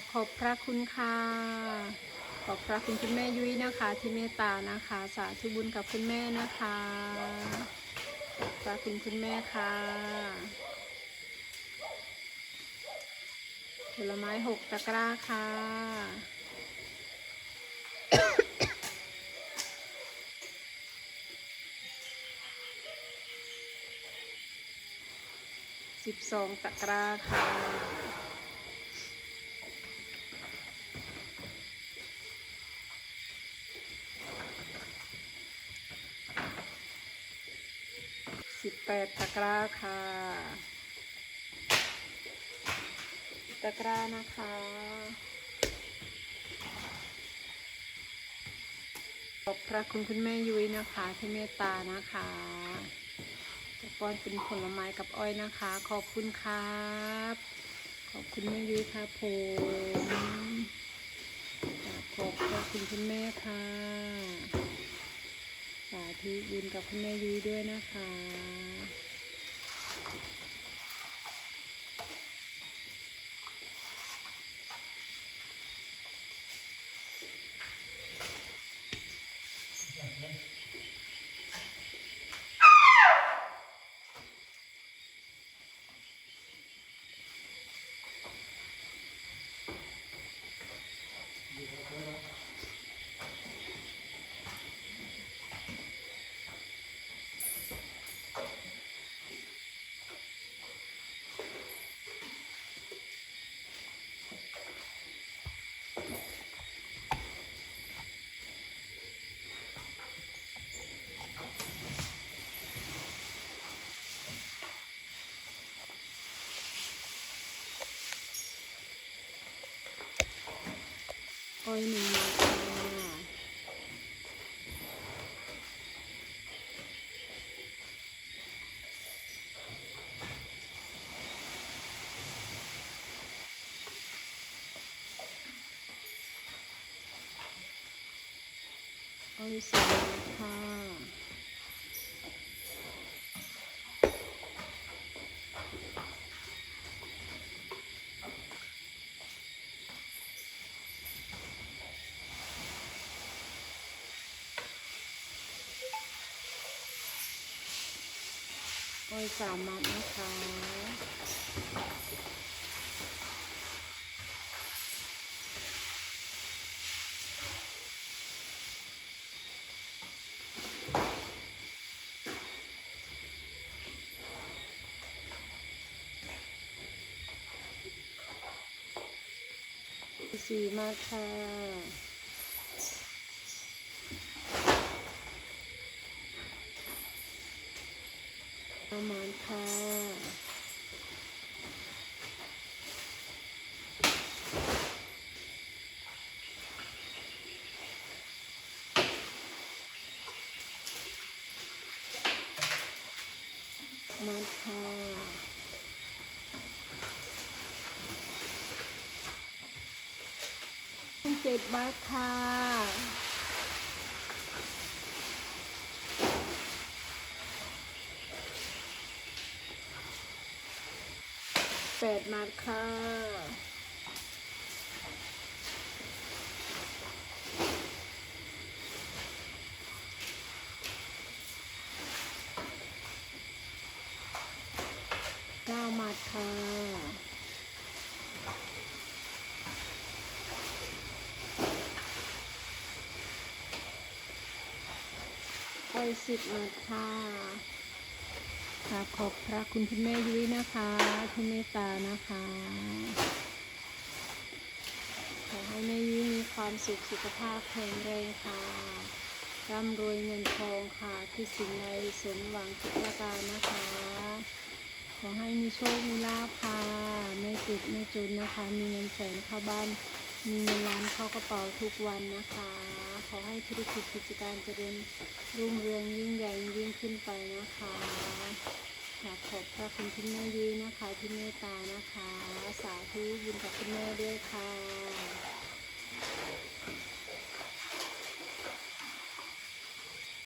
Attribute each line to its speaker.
Speaker 1: บขอบพระคุณค่ะ ขอบพระคุณคุณแม่ยุ้ยนะคะ ที่เมตตานะคะ สาธุบุญกับคุณแม่นะคะขอบพระคุณคุณแม่ค่ะผลไม้หกตะกร้าค่ะสิบสองตะกร้าค่ะ สิบแปดตะกร้าค่ะ ตะกร้านะคะ ขอบพระคุณคุณแม่ยุ้ยนะคะที่เมตตานะคะจะป้อนเป็นผลไม้กับอ้อยนะคะ ขอบคุณครับ ขอบคุณแม่ยุ้ยครับผมขอบพระคุณคุณแม่ค่ะ ธิบุญกับคุณแม่ยุ้ยด้วยนะคะ อ้อยหนึ่งมาค่ะอ้อยส องค่ะอ้ยสามมัดนะคะสี่มัดค่ะ ประมาณค่ะมาค่ะเจ็ดบาทค่ะ แปดมัดค่ะเก้ามัดค่ะไปสิบมัดค่ะ ค่ะขอบพระคุณคุณแม่ยุ้ยนะคะที่เมตตานะคะ ขอให้แม่ยุ้ยมีความสุขสุขภาพแข็งแรงค่ะร่ำรวยเงินทองค่ะที่สิ่งใดสมหวังทุกประการนะคะ ขอให้มีโชคมีลาภค่ะไม่เจ็บไม่จนนะคะ มีเงินแสนเข้าบ้าน มีเงินล้านเข้ากระเป๋าทุกวันนะคะ ขอให้ธุรกิจกิจการเจริญรุ่งเรืองยิ่งใหญ่ยิ่งขึ้นไปนะคะค่ะขอบพระคุณที่แม่ยุ้ยนะคะที่เมตตานะคะ สาธุบุญกับคุณแม่ด้วยค่ะ